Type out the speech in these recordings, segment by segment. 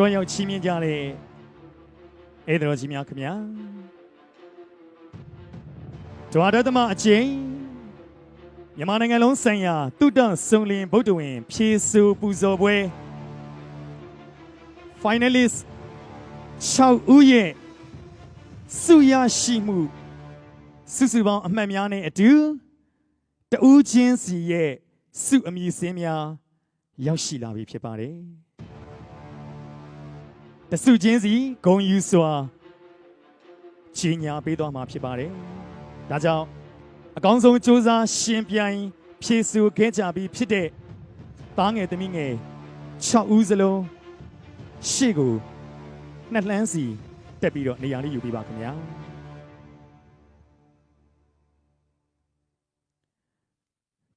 ကျွမ်းရောက်ချီးမြှင့်ကြတဲ့ဧည့်သည်တော်ကြီးများခင်ဗျာဒွါရသမအကျဉ်မြန်မာနိုင်ငံလုံးဆိုင်ရာတုတ္တဆုံလင်ဗုဒ္ဓဝင် ဖြည့်ဆူပူဇော်ပွဲ finalist 6ဦးရဲ့စုရရှိမှုစုစုပေါင်းအမှတ်များနဲ့အတူတဦးချင်းစီရဲ့စုအမည်စင်းများရောက်ရှိလာပြီဖြစ်ပါတယ် တစုချင်းစီဂုံယူစွာကြီးညာပေးသွားမှာဖြစ်ပါတယ်ဒါကြောင့်အကောင်းဆုံးစ조사ရှင်ပြိုင်ဖြည့်ဆူခဲ့ကြပြီးဖြစ်တဲ့သားငယ်သမီးငယ်6ဦးစလုံးရှေ့ကိုနှစ်လှမ်းစီတက်ပြီးတော့နေရာလေးယူပေးပါခင်ဗျာ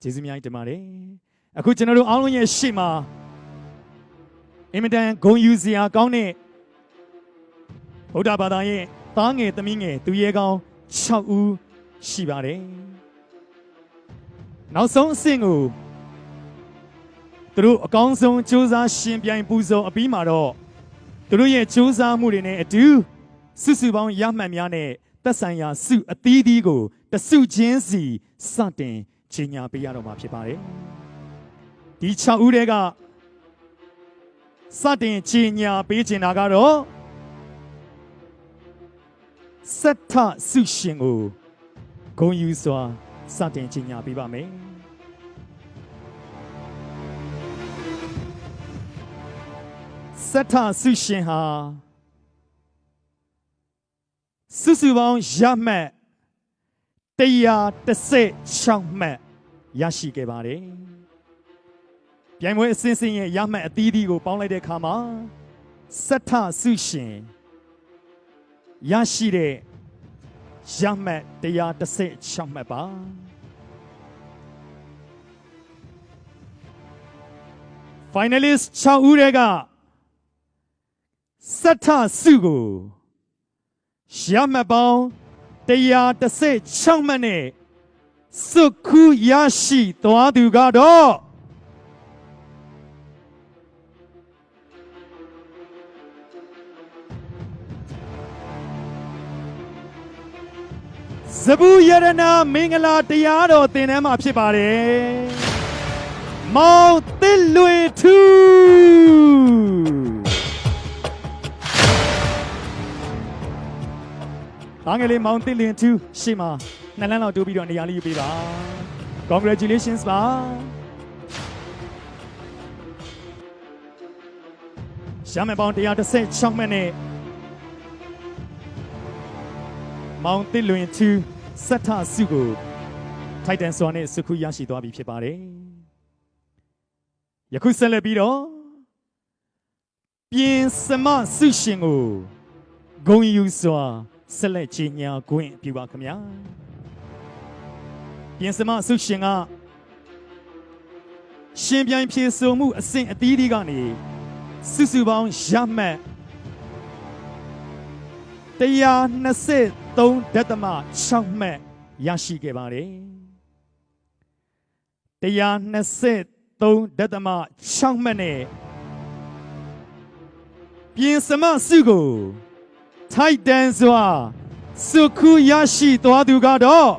ကျေးဇူးများတင်ပါတယ်အခုကျွန်တော်တို့အားလုံးရဲ့ရှေ့မှာ အင်မတန်ဂုဏ်ယူစရာကောင်းတဲ့ဗုဒ္ဓဘာသာရဲ့သားငယ်သမီးငယ်သူရဲကောင်း6ဦးရှိပါတယ်နောက်ဆုံးအဆင့်ကိုသူတို့အကောင်းဆုံးစူးစမ်းရှင်ပြိုင်ပူဇော်အပြီးမှာတော့သူတို့ရဲ့စူးစမ်းမှုတွေနဲ့အတူစုစုပေါင်းရမှတ်များနဲ့သက်ဆိုင်ရာစုအသီးသီးကိုတစုချင်းစီစတင်ကြီးညာပေးရတော့မှာဖြစ်ပါတယ်ဒီ6ဦးတည်းက စတင်ကြီးညာပေးချင်တာကတော့စက်ထစုရှင်ကိုဂုံယူစွာစတင်ကြီးညာပေးပါမယ်စက်ထစုရှင်ဟာစုစုပေါင်းရမှတ်136မှတ်ရရှိခဲ့ပါတယ်။ ပြိုင်ပွဲအစင်းစင်းရဲ့ရမှတ်အသီးသီးကိုပေါင်းလိုက်တဲ့အခါမှာစက်ထစုရှင်ရရှိတဲ့ရမှတ်136မှတ်ပါ finalist 6ဦးတည်းကစက်ထစုကိုရမှတ်ပေါင်း136မှတ်နဲ့စုခုရရှိသွားသူကတော့ ဇဘူယရနာမင်္ဂလာတရားတော်သင်တန်းမှာဖြစ်ပါတယ်။မောင်သစ်လွေထူ။ဒါငယ်လေးမောင်သစ်လင်ထူးရှေ့မှာနှစ်လမ်းလောက်တိုးပြီးတော့နေရာလေးယူပေးပါ။ Congratulations ပါ။ရမယ်ပေါင်း136မိန မောင်တစ်လွင်2စက်ထစုကိုထိုက်တန်စွာနဲ့စုခုရရှိသွားပြီဖြစ်ပါတယ်။ယခုဆက်လက်ပြီးတော့ပြင်စမစုရှင်ကိုဂုံယူစွာဆက်လက်ကြီးညာခွင့်ပြုပါခင်ဗျာ။ပြင်စမစုရှင်ကရှင်ပြိုင်ဖြေဆိုမှုအဆင့်အသီးသီးကနေစုစုပေါင်းရမှတ်120 3ဒသမ6မှတ်ရရှိခဲ့ပါတယ်123ဒသမ6မှတ်နဲ့ပြင်စမစုကိုထိုက်တန်စွာစုခုရရှိသွားသူကတော့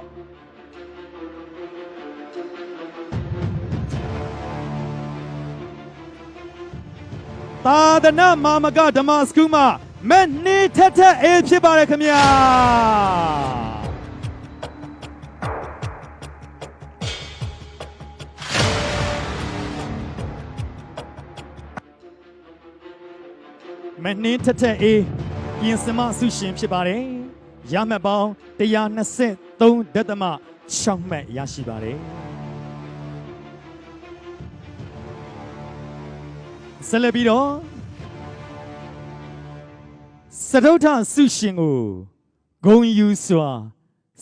သာသနာမာမကဓမ္မစကူမှာ မနေထက်ထက်အေးဖြစ်ပါတယ်ခင်ဗျာမနေထက်ထက်အေးပြင်စမဆုရှင်ဖြစ်ပါတယ်ရမှတ်ပေါင်း123ဒသမ6မှတ်ရရှိပါတယ်ဆက်လက်ပြီးတော့ စတုထဆုရှင်ကိုဂုံယူစွာ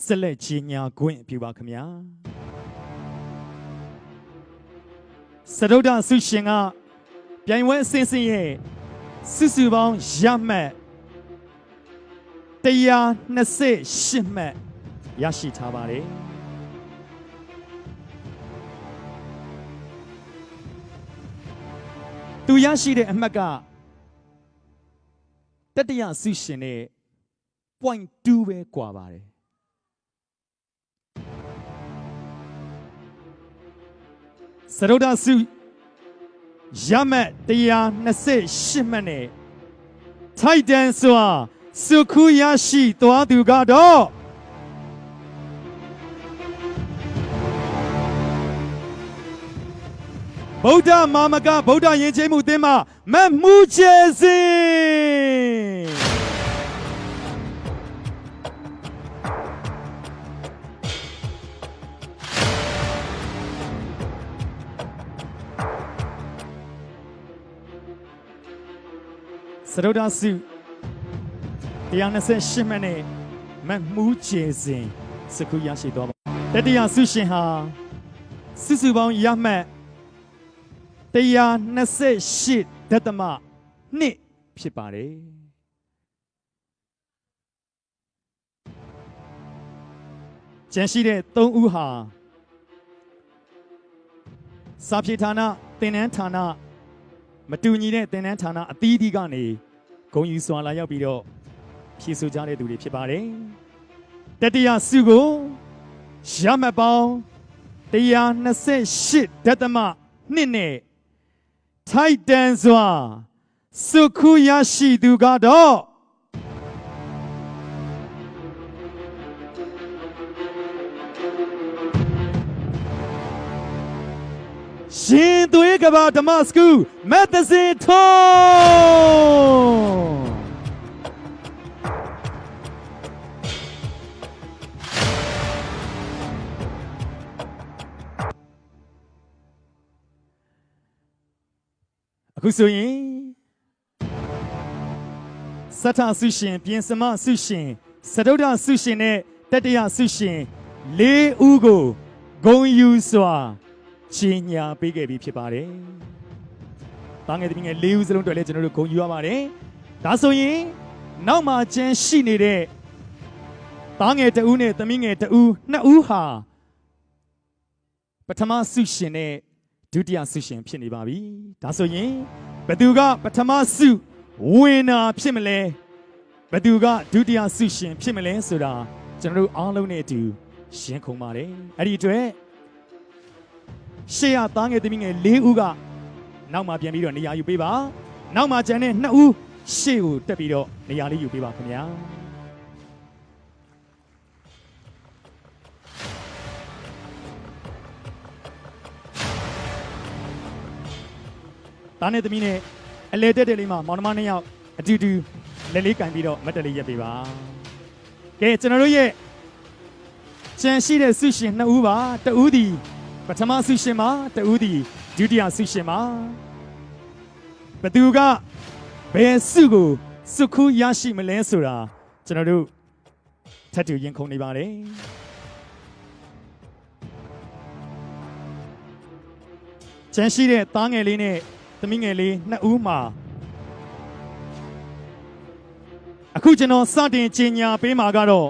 ဆက်လက်ကြီးညာခွင့်ပြုပါခင်ဗျာစတုထဆုရှင်ကပြိုင်ပွဲအစင်းစင်းရဲ့စုစုပေါင်းရမှတ်128မှတ်ရရှိထားပါတယ်သူရရှိတဲ့အမှတ်က တတိယစီရှင်နဲ့ point 2ပဲကွာပါတယ်စရုဒ္ဒစုရမတ်128မှတ်နဲ့ Titan ဆိုတာစုခုရရှိသွားသူကတော့ ဗုဒ္ဓမာမကဗုဒ္ဓယဉ်ကျေးမှုအသင်းမှမတ်မှုကျဲစင်စရုဒ္ဒစု128မှတ်နဲ့မတ်မှုကျဲစင်စခုရရှိသွားပါတတိယဆုရှင်ဟာစုစုပေါင်းရမှတ် 128ဒသမနှစ်ဖြစ်ပါတယ်ကျန်ရှိတဲ့၃ဦးဟာစာဖြေဌာနသင်တန်းဌာနမတူညီတဲ့သင်တန်းဌာနအသီးသီးကနေဂုံယူစွာလာရောက်ပြီးတော့ဖြည့်ဆို့ကြတဲ့သူတွေဖြစ်ပါတယ်။တတိယစုကိုရမတ်ပေါင်း128ဒသမနှစ်နဲ့ ထိုက်တန်စွာစုခုရရှိသူကတော့ရှင်သွေးကဘာဓမ္မစကူမက်သစင်ထွ အခုဆိုရင်စထဆုရှင်ပြင်စမဆုရှင်စတုဒ္ဓဆုရှင်နဲ့တတယဆုရှင်လေးဦးကိုဂုံယူစွာချင်းညာပေးခဲ့ပြီးဖြစ်ပါတယ်။တာငယ်တမီးငယ်လေးဦးစလုံးတွေ့လဲကျွန်တော်တို့ဂုံယူရပါတယ်။ဒါဆိုရင်နောက်မှကျန်ရှိနေတဲ့တာငယ်တဦးနဲ့တမီးငယ်တဦးနှစ်ဦးဟာပထမဆုရှင်နဲ့ ဒုတိယဆုရှင်ဖြစ်နေပါပြီ။ဒါဆိုရင်ဘယ်သူကပထမဆုဝင်နာဖြစ်မလဲဘယ်သူကဒုတိယဆုရှင်ဖြစ်မလဲဆိုတာကျွန်တော်တို့အားလုံးနဲ့အတူရှင်းခုံပါတယ်။အဲ့ဒီအတွက်ရှေ့ရသားငယ်သမီးငယ်၄ဦးကနောက်မှပြန်ပြီးတော့နေရာယူပေးပါနောက်မှကျန်တဲ့2ဦးရှေ့ကိုတက်ပြီးတော့နေရာလေးယူပေးပါခင်ဗျာ တားနဲ့သမီးနဲ့အလဲတက်တဲ့လေးမှာမောင်နှမနှစ်ယောက်အတူတူလက်လေးကင်ပြီးတော့မတ်တလေးရက်ပေးပါကဲကျွန်တော်တို့ရဲ့ကျန်ရှိတဲ့ဆုရှင်2ဦးပါတဦးဒီပထမဆုရှင်မှာတဦးဒီဒုတိယဆုရှင်မှာဘသူကဘယ်ဆုကိုစုခုရရှိမလဲဆိုတာကျွန်တော်တို့ထပ်တူရင်ခုန်နေပါတယ်ကျန်ရှိတဲ့သားငယ်လေးနဲ့ သမီးငယ်လေးနှစ်ဦးမှာအခုကျွန်တော်စတင်ကြီးညာပေးမှာကတော့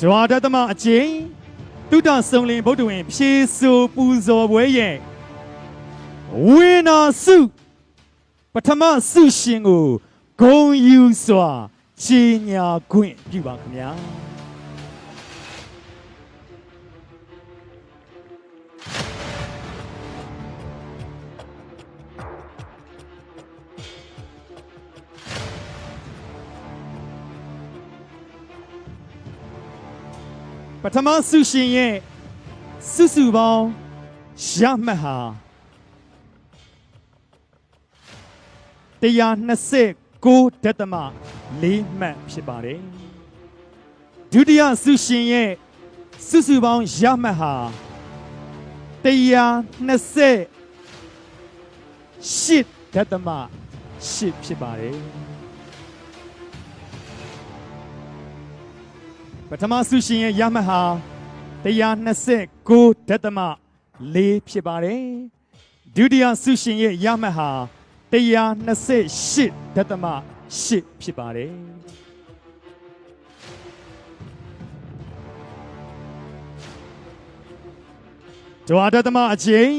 ဇွာဒသမအကျိန်တုဒ္ဒဆုံလင်ဗုဒ္ဓဝင် ဖြေဆိုပူဇော်ပွဲရဲ့ဝိနာစုပထမဆုရှင်ကိုဂုံယူစွာကြီးညာခွင့်ပြုပါခင်ဗျာ ပထမဆုရှင်ရဲ့စုစုပေါင်းရမှတ်ဟာ129ဒသမ4မှတ်ဖြစ်ပါတယ်ဒုတိယဆုရှင်ရဲ့စုစုပေါင်းရမှတ်ဟာ128ဒသမ8ဖြစ်ပါတယ် ပထမဆုရှင်ရဲ့ရမှတ်ဟာ129ဒသမ4ဖြစ်ပါတယ်ဒုတိယဆုရှင်ရဲ့ရမှတ်ဟာ128ဒသမ8ဖြစ်ပါတယ်ဒွါဒသမအချင်း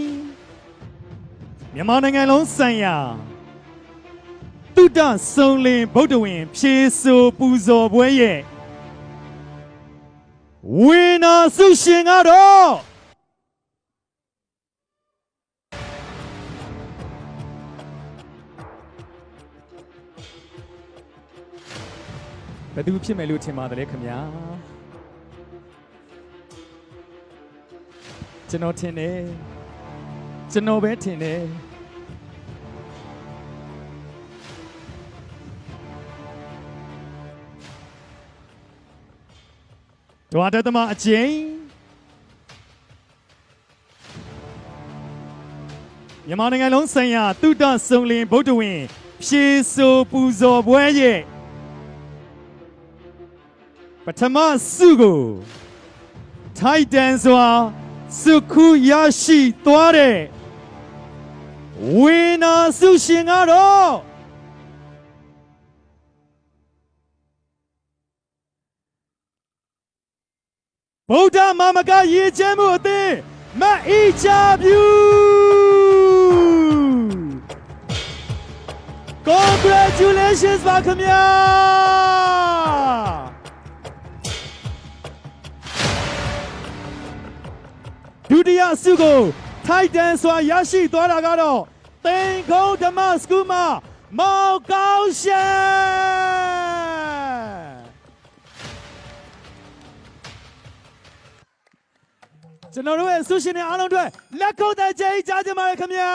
မြန်မာနိုင်ငံလုံးဆိုင်ရာတုဒ္ဒဆုံလင်ဗုဒ္ဓဝင် ဖြေဆိုပူဇော်ပွဲရဲ့ ဝိနာဆုရှင်ကတော့ဘယ်သူဖြစ်မယ်လို့ထင်ပါတယ်ခင်ဗျာကျွန်တော်ထင်တယ်ကျွန်တော်ပဲထင်တယ် ဒွါတသမအကျိန်မြန်မာနိုင်ငံလုံးဆိုင်ရာတုဒ္ဒဆုံလင်ဗုဒ္ဓဝင် ဖြေဆိုပူဇော်ပွဲရဲ့ပထမစုကိုထိုက်တန်စွာစုခုရရှိသွားတဲ့ဝိနာစုရှင်ကတော့ ဗုဒ္ဓမာမကရည်ချမ်းမှုအသင်းမအီချာဗျူ Congratulations ပါခင်ဗျာဒုတိယအစုကိုထိုက်တန်စွာရရှိသွားတာကတော့သင်္ခုံးဓမ္မစကူမှာမောင်ကောင်းရှန် ကျွန်တော်တို့ရဲ့အစုရှင်တွေအားလုံးအတွက်လက်ခုပ်သံကြိတ်ကြားကြပါရခင်ဗျာ